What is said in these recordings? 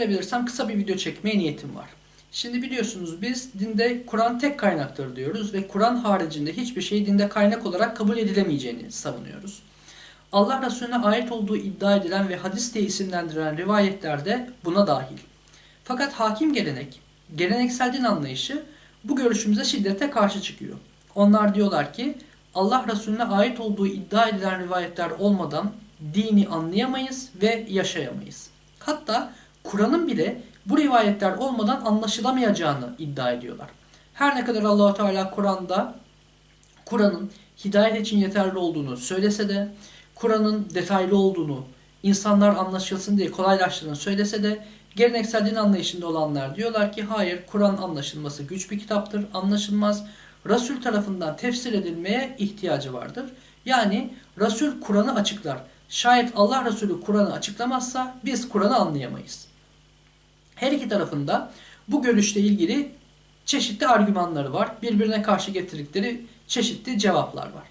Becerebilirsem kısa bir video çekmeye niyetim var. Şimdi biliyorsunuz biz dinde Kur'an tek kaynaktır diyoruz ve Kur'an haricinde hiçbir şey dinde kaynak olarak kabul edilemeyeceğini savunuyoruz. Allah Resulüne ait olduğu iddia edilen ve hadis diye isimlendirilen rivayetler de buna dahil. Fakat hakim gelenek, geleneksel din anlayışı bu görüşümüze şiddete karşı çıkıyor. Onlar diyorlar ki Allah Resulüne ait olduğu iddia edilen rivayetler olmadan dini anlayamayız ve yaşayamayız. Hatta Kur'an'ın bile bu rivayetler olmadan anlaşılamayacağını iddia ediyorlar. Her ne kadar Allahu Teala Kur'an'da Kur'an'ın hidayet için yeterli olduğunu söylese de, Kur'an'ın detaylı olduğunu, insanlar anlaşılsın diye kolaylaştığını söylese de geleneksel din anlayışında olanlar diyorlar ki hayır Kur'an anlaşılması güç bir kitaptır, anlaşılmaz. Resul tarafından tefsir edilmeye ihtiyacı vardır. Yani Resul Kur'an'ı açıklar. Şayet Allah Resulü Kur'an'ı açıklamazsa biz Kur'an'ı anlayamayız. İki tarafında bu görüşle ilgili çeşitli argümanları var. Birbirine karşı getirdikleri çeşitli cevaplar var.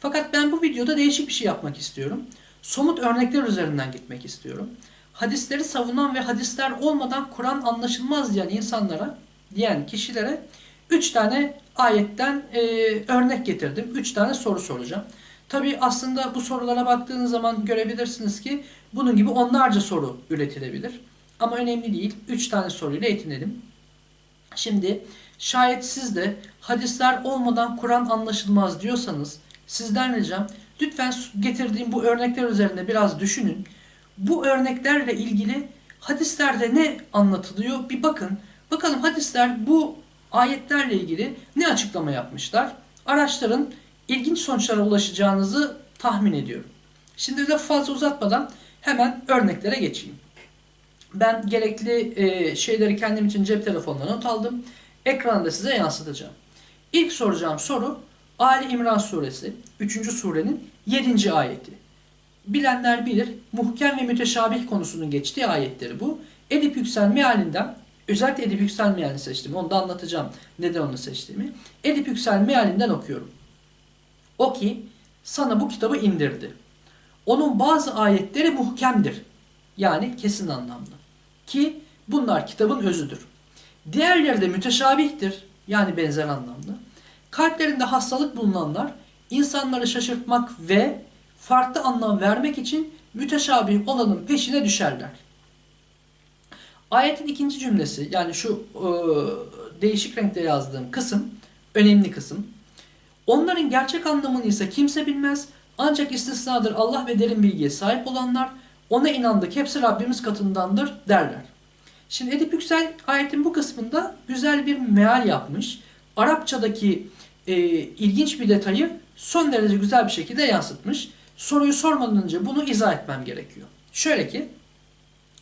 Fakat ben bu videoda değişik bir şey yapmak istiyorum. Somut örnekler üzerinden gitmek istiyorum. Hadisleri savunan ve hadisler olmadan Kur'an anlaşılmaz diyen insanlara, diyen kişilere 3 tane ayetten e, örnek getirdim. 3 tane soru soracağım. Tabi aslında bu sorulara baktığınız zaman görebilirsiniz ki bunun gibi onlarca soru üretilebilir. Ama önemli değil. 3 tane soruyla yetinelim. Şimdi şayet siz de hadisler olmadan Kur'an anlaşılmaz diyorsanız sizden ricam lütfen getirdiğim bu örnekler üzerinde biraz düşünün. Bu örneklerle ilgili hadislerde ne anlatılıyor bir bakın. Bakalım hadisler bu ayetlerle ilgili ne açıklama yapmışlar? Araştırın ilginç sonuçlara ulaşacağınızı tahmin ediyorum. Şimdi de fazla uzatmadan hemen örneklere geçeyim. Ben gerekli e, şeyleri kendim için cep telefonuna not aldım. Ekranda size yansıtacağım. İlk soracağım soru Ali İmran suresi 3. surenin 7. ayeti. Bilenler bilir muhkem ve müteşabih konusunun geçtiği ayetleri bu. Edip Yüksel mealinden özellikle Edip Yüksel mealini seçtim. Onu da anlatacağım neden onu seçtiğimi. Edip Yüksel mealinden okuyorum. O ki sana bu kitabı indirdi. Onun bazı ayetleri muhkemdir. Yani kesin anlamda. Ki bunlar kitabın özüdür. Diğerleri de müteşabihtir. Yani benzer anlamda. Kalplerinde hastalık bulunanlar insanları şaşırtmak ve farklı anlam vermek için müteşabih olanın peşine düşerler. Ayetin ikinci cümlesi yani şu e, değişik renkte yazdığım kısım önemli kısım. Onların gerçek anlamını ise kimse bilmez. Ancak istisnadır Allah ve derin bilgiye sahip olanlar ona inandık hepsi Rabbimiz katındandır derler. Şimdi Edip Yüksel ayetin bu kısmında güzel bir meal yapmış. Arapçadaki e, ilginç bir detayı son derece güzel bir şekilde yansıtmış. Soruyu sormadan önce bunu izah etmem gerekiyor. Şöyle ki,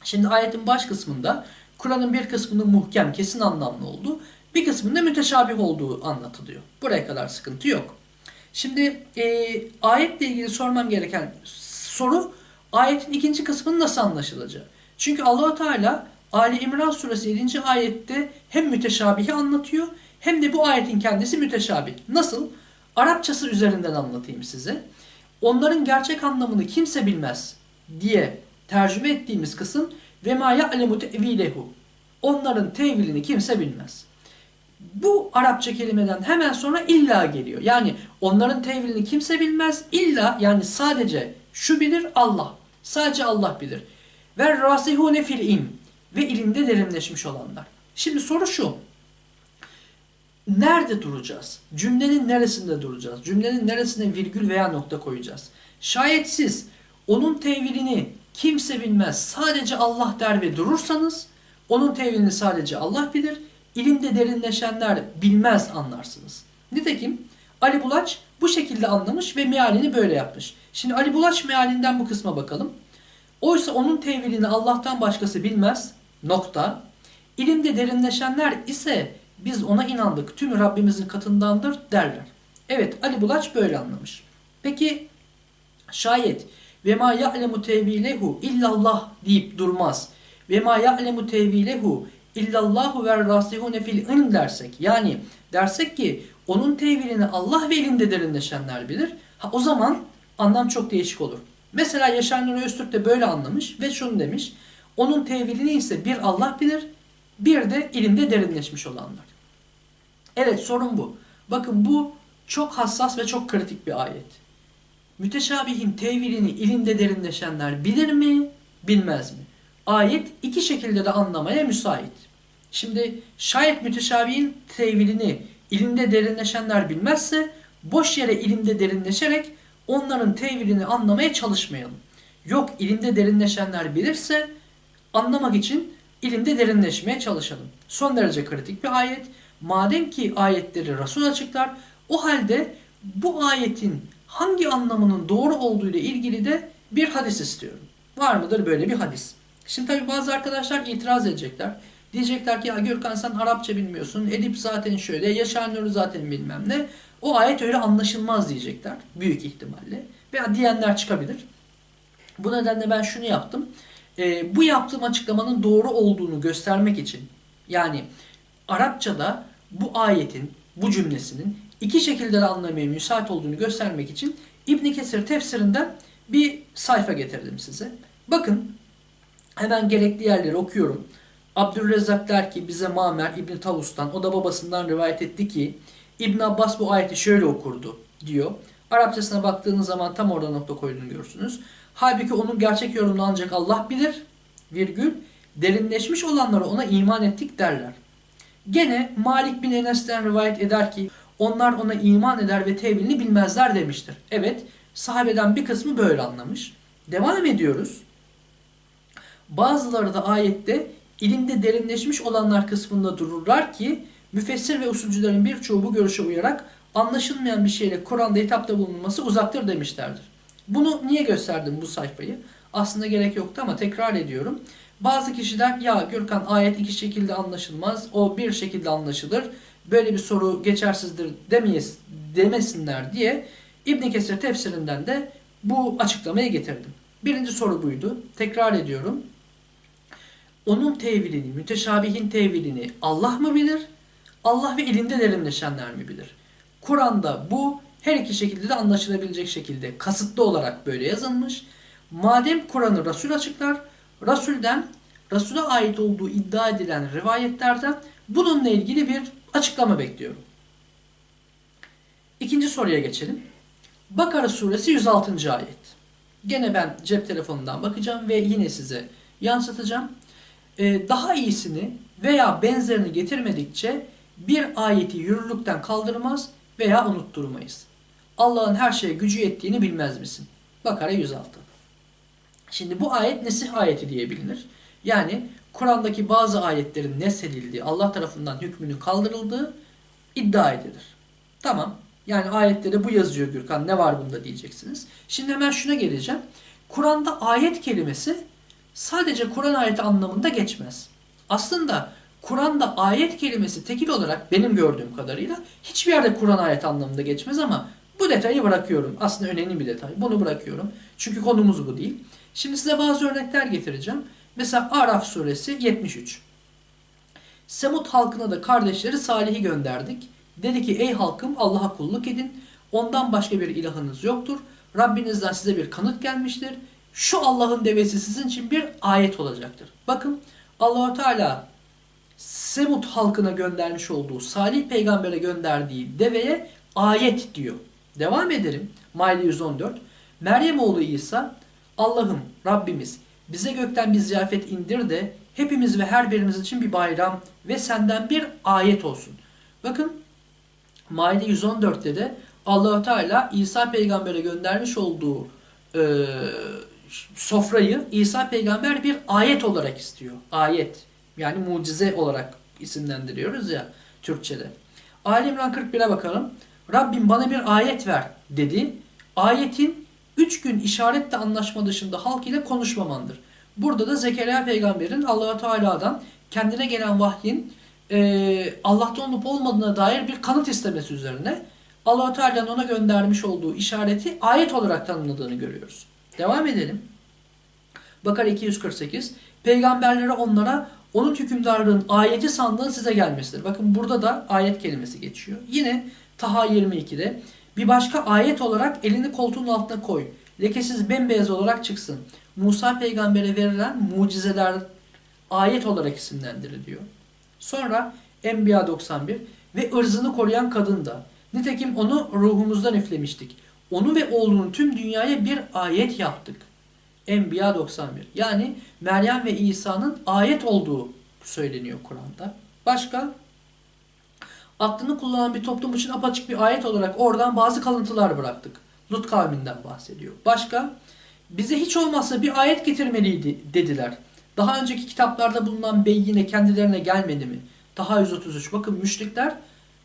şimdi ayetin baş kısmında Kur'an'ın bir kısmının muhkem, kesin anlamlı olduğu, bir kısmında müteşabih olduğu anlatılıyor. Buraya kadar sıkıntı yok. Şimdi e, ayetle ilgili sormam gereken soru ayetin ikinci kısmının nasıl anlaşılacağı. Çünkü allah Teala Ali İmran suresi 7. ayette hem müteşabihi anlatıyor hem de bu ayetin kendisi müteşabih. Nasıl? Arapçası üzerinden anlatayım size. Onların gerçek anlamını kimse bilmez diye tercüme ettiğimiz kısım ve ma ya'lemu tevilehu. Onların tevilini kimse bilmez. Bu Arapça kelimeden hemen sonra illa geliyor. Yani onların tevilini kimse bilmez. İlla yani sadece şu bilir Allah. Sadece Allah bilir. Ve rasihune fil ilm ve ilimde derinleşmiş olanlar. Şimdi soru şu. Nerede duracağız? Cümlenin neresinde duracağız? Cümlenin neresine virgül veya nokta koyacağız? Şayet siz onun tevilini kimse bilmez sadece Allah der ve durursanız onun tevilini sadece Allah bilir. İlimde derinleşenler bilmez anlarsınız. Nitekim Ali Bulaç bu şekilde anlamış ve mealini böyle yapmış. Şimdi Ali Bulaç mealinden bu kısma bakalım. Oysa onun tevilini Allah'tan başkası bilmez. Nokta. İlimde derinleşenler ise biz ona inandık. Tüm Rabbimizin katındandır derler. Evet Ali Bulaç böyle anlamış. Peki şayet ve ma ya'lemu tevilehu illallah deyip durmaz. Ve ma ya'lemu tevilehu illallahu ve rasihune fil ilm dersek. Yani dersek ki onun tevilini Allah ve ilimde derinleşenler bilir. Ha, o zaman anlam çok değişik olur. Mesela Yaşar Nuri Öztürk de böyle anlamış ve şunu demiş. Onun tevilini ise bir Allah bilir, bir de ilimde derinleşmiş olanlar. Evet sorun bu. Bakın bu çok hassas ve çok kritik bir ayet. Müteşabihin tevilini ilimde derinleşenler bilir mi, bilmez mi? Ayet iki şekilde de anlamaya müsait. Şimdi şayet müteşabihin tevilini ilimde derinleşenler bilmezse boş yere ilimde derinleşerek onların tevilini anlamaya çalışmayalım. Yok ilimde derinleşenler bilirse anlamak için ilimde derinleşmeye çalışalım. Son derece kritik bir ayet. Madem ki ayetleri Resul açıklar, o halde bu ayetin hangi anlamının doğru olduğu ile ilgili de bir hadis istiyorum. Var mıdır böyle bir hadis? Şimdi tabi bazı arkadaşlar itiraz edecekler. Diyecekler ki ya Gürkan sen Arapça bilmiyorsun. Edip zaten şöyle. Yaşar zaten bilmem ne. O ayet öyle anlaşılmaz diyecekler. Büyük ihtimalle. Veya diyenler çıkabilir. Bu nedenle ben şunu yaptım. Ee, bu yaptığım açıklamanın doğru olduğunu göstermek için yani Arapçada bu ayetin, bu cümlesinin iki şekilde de anlamaya müsait olduğunu göstermek için İbn Kesir tefsirinden bir sayfa getirdim size. Bakın hemen gerekli yerleri okuyorum. Abdülrezzak der ki bize Mamer İbn Tavus'tan o da babasından rivayet etti ki İbn Abbas bu ayeti şöyle okurdu diyor. Arapçasına baktığınız zaman tam orada nokta koyduğunu görürsünüz. Halbuki onun gerçek yorumunu ancak Allah bilir. Virgül. Derinleşmiş olanlara ona iman ettik derler. Gene Malik bin Enes'ten rivayet eder ki onlar ona iman eder ve tevilini bilmezler demiştir. Evet sahabeden bir kısmı böyle anlamış. Devam ediyoruz. Bazıları da ayette ilimde derinleşmiş olanlar kısmında dururlar ki müfessir ve usulcülerin birçoğu bu görüşe uyarak anlaşılmayan bir şeyle Kur'an'da hitapta bulunması uzaktır demişlerdir. Bunu niye gösterdim bu sayfayı? Aslında gerek yoktu ama tekrar ediyorum. Bazı kişiler ya Gürkan ayet iki şekilde anlaşılmaz, o bir şekilde anlaşılır. Böyle bir soru geçersizdir demeyiz, demesinler diye İbn Kesir tefsirinden de bu açıklamayı getirdim. Birinci soru buydu. Tekrar ediyorum. Onun tevilini, müteşabihin tevilini Allah mı bilir? Allah ve ilinde derinleşenler mi bilir? Kur'an'da bu her iki şekilde de anlaşılabilecek şekilde kasıtlı olarak böyle yazılmış. Madem Kur'an'ı Resul açıklar, Resul'den, Resul'e ait olduğu iddia edilen rivayetlerden bununla ilgili bir açıklama bekliyorum. İkinci soruya geçelim. Bakara suresi 106. ayet. Gene ben cep telefonundan bakacağım ve yine size yansıtacağım. Ee, daha iyisini veya benzerini getirmedikçe bir ayeti yürürlükten kaldırmaz veya unutturmayız. Allah'ın her şeye gücü yettiğini bilmez misin? Bakara 106. Şimdi bu ayet nesih ayeti diye bilinir. Yani Kur'an'daki bazı ayetlerin nesedildiği, Allah tarafından hükmünün kaldırıldığı iddia edilir. Tamam. Yani ayette bu yazıyor Gürkan. Ne var bunda diyeceksiniz. Şimdi hemen şuna geleceğim. Kur'an'da ayet kelimesi sadece Kur'an ayeti anlamında geçmez. Aslında Kur'an'da ayet kelimesi tekil olarak benim gördüğüm kadarıyla hiçbir yerde Kur'an ayet anlamında geçmez ama bu detayı bırakıyorum. Aslında önemli bir detay. Bunu bırakıyorum. Çünkü konumuz bu değil. Şimdi size bazı örnekler getireceğim. Mesela Araf suresi 73. Semut halkına da kardeşleri Salih'i gönderdik. Dedi ki ey halkım Allah'a kulluk edin. Ondan başka bir ilahınız yoktur. Rabbinizden size bir kanıt gelmiştir. Şu Allah'ın devesi sizin için bir ayet olacaktır. Bakın Allahu Teala Semut halkına göndermiş olduğu Salih peygambere gönderdiği deveye ayet diyor. Devam edelim. Maide 114. Meryem oğlu İsa Allah'ım Rabbimiz bize gökten bir ziyafet indir de hepimiz ve her birimiz için bir bayram ve senden bir ayet olsun. Bakın Maide 114'te de allah Teala İsa peygambere göndermiş olduğu e, sofrayı İsa peygamber bir ayet olarak istiyor. Ayet. Yani mucize olarak isimlendiriyoruz ya Türkçe'de. Ali İmran 41'e bakalım. Rabbim bana bir ayet ver dedi. Ayetin üç gün işaretle anlaşma dışında halk ile konuşmamandır. Burada da Zekeriya peygamberin allah Teala'dan kendine gelen vahyin e, Allah'tan olup olmadığına dair bir kanıt istemesi üzerine allah Teala'nın ona göndermiş olduğu işareti ayet olarak tanımladığını görüyoruz. Devam edelim. Bakar 248. Peygamberlere onlara onun hükümdarlığın ayeti sandığın size gelmesidir. Bakın burada da ayet kelimesi geçiyor. Yine Taha 22'de bir başka ayet olarak elini koltuğun altına koy. lekesiz bembeyaz olarak çıksın. Musa peygambere verilen mucizeler ayet olarak isimlendiriliyor. Sonra Enbiya 91 ve ırzını koruyan kadın da. Nitekim onu ruhumuzdan üflemiştik. Onu ve oğlunu tüm dünyaya bir ayet yaptık. Enbiya 91. Yani Meryem ve İsa'nın ayet olduğu söyleniyor Kur'an'da. Başka? Aklını kullanan bir toplum için apaçık bir ayet olarak oradan bazı kalıntılar bıraktık. Lut kavminden bahsediyor. Başka? Bize hiç olmazsa bir ayet getirmeliydi dediler. Daha önceki kitaplarda bulunan beyyine kendilerine gelmedi mi? Daha 133. Bakın müşrikler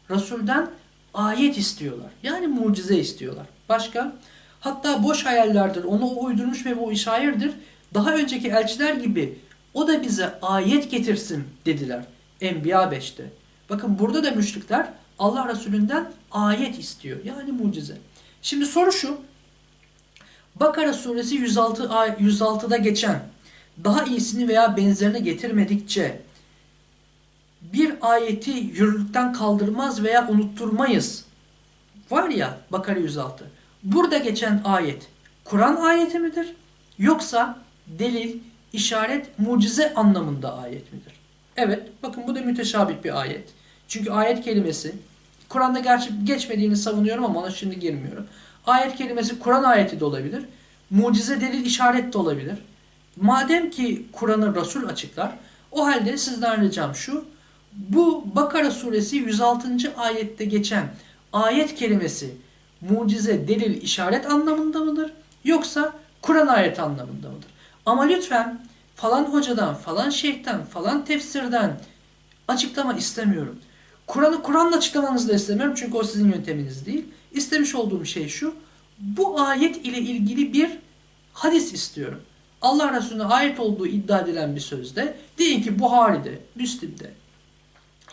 Resul'den ayet istiyorlar. Yani mucize istiyorlar. Başka? Hatta boş hayallerdir. Onu o uydurmuş ve bu şairdir. Daha önceki elçiler gibi o da bize ayet getirsin dediler. Enbiya 5'te. Bakın burada da müşrikler Allah Resulünden ayet istiyor. Yani mucize. Şimdi soru şu. Bakara suresi 106 ay 106'da geçen daha iyisini veya benzerini getirmedikçe bir ayeti yürürlükten kaldırmaz veya unutturmayız. Var ya Bakara 106. Burada geçen ayet Kur'an ayeti midir? Yoksa delil, işaret, mucize anlamında ayet midir? Evet, bakın bu da müteşabih bir ayet. Çünkü ayet kelimesi Kur'an'da gerçi geçmediğini savunuyorum ama ona şimdi girmiyorum. Ayet kelimesi Kur'an ayeti de olabilir. Mucize, delil, işaret de olabilir. Madem ki Kur'an'ı Resul açıklar, o halde sizden ricam şu. Bu Bakara suresi 106. ayette geçen ayet kelimesi mucize, delil, işaret anlamında mıdır? Yoksa Kur'an ayeti anlamında mıdır? Ama lütfen falan hocadan, falan şeyhten, falan tefsirden açıklama istemiyorum. Kur'an'ı Kur'an'la açıklamanızı da istemiyorum çünkü o sizin yönteminiz değil. İstemiş olduğum şey şu. Bu ayet ile ilgili bir hadis istiyorum. Allah Resulüne ayet olduğu iddia edilen bir sözde deyin ki Buhari'de, Müslim'de,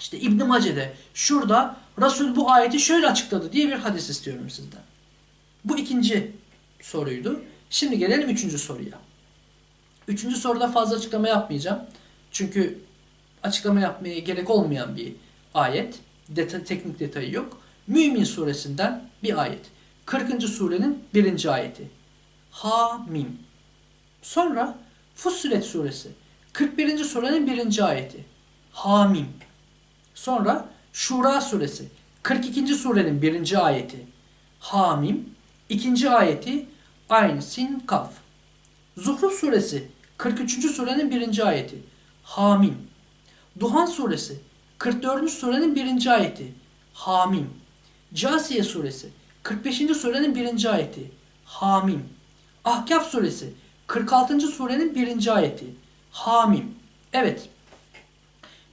işte İbn Mace'de, şurada Resul bu ayeti şöyle açıkladı diye bir hadis istiyorum sizden. Bu ikinci soruydu. Şimdi gelelim üçüncü soruya. Üçüncü soruda fazla açıklama yapmayacağım. Çünkü açıklama yapmaya gerek olmayan bir ayet. Deta teknik detayı yok. Mümin suresinden bir ayet. 40. surenin birinci ayeti. Hamim. Sonra Fussilet suresi. 41. surenin birinci ayeti. Hamim. Sonra Şura suresi. 42. surenin birinci ayeti. Hamim. ikinci ayeti Ayn Sin Kaf. Zuhruf suresi. 43. surenin birinci ayeti. Hamim. Duhan suresi. 44. surenin birinci ayeti. Hamim. Casiye suresi. 45. surenin birinci ayeti. Hamim. Ahkaf suresi. 46. surenin birinci ayeti. Hamim. Evet.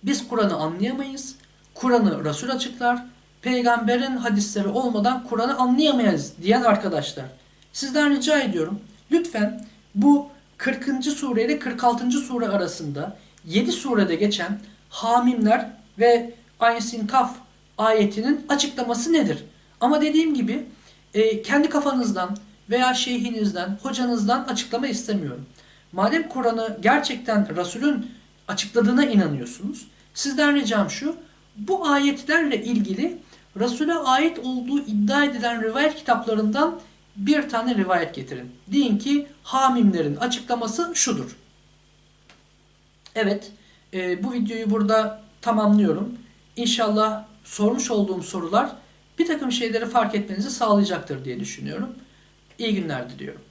Biz Kur'an'ı anlayamayız. Kur'an'ı Resul açıklar. Peygamberin hadisleri olmadan Kur'an'ı anlayamayız diyen arkadaşlar. Sizden rica ediyorum. Lütfen bu 40. sure ile 46. sure arasında 7 surede geçen hamimler ve Aysin Kaf ayetinin açıklaması nedir? Ama dediğim gibi e, kendi kafanızdan veya şeyhinizden, hocanızdan açıklama istemiyorum. Madem Kur'an'ı gerçekten Resul'ün açıkladığına inanıyorsunuz, sizden ricam şu, bu ayetlerle ilgili Resul'e ait olduğu iddia edilen rivayet kitaplarından bir tane rivayet getirin. Deyin ki hamimlerin açıklaması şudur. Evet, e, bu videoyu burada tamamlıyorum. İnşallah sormuş olduğum sorular bir takım şeyleri fark etmenizi sağlayacaktır diye düşünüyorum. İyi günler diliyorum.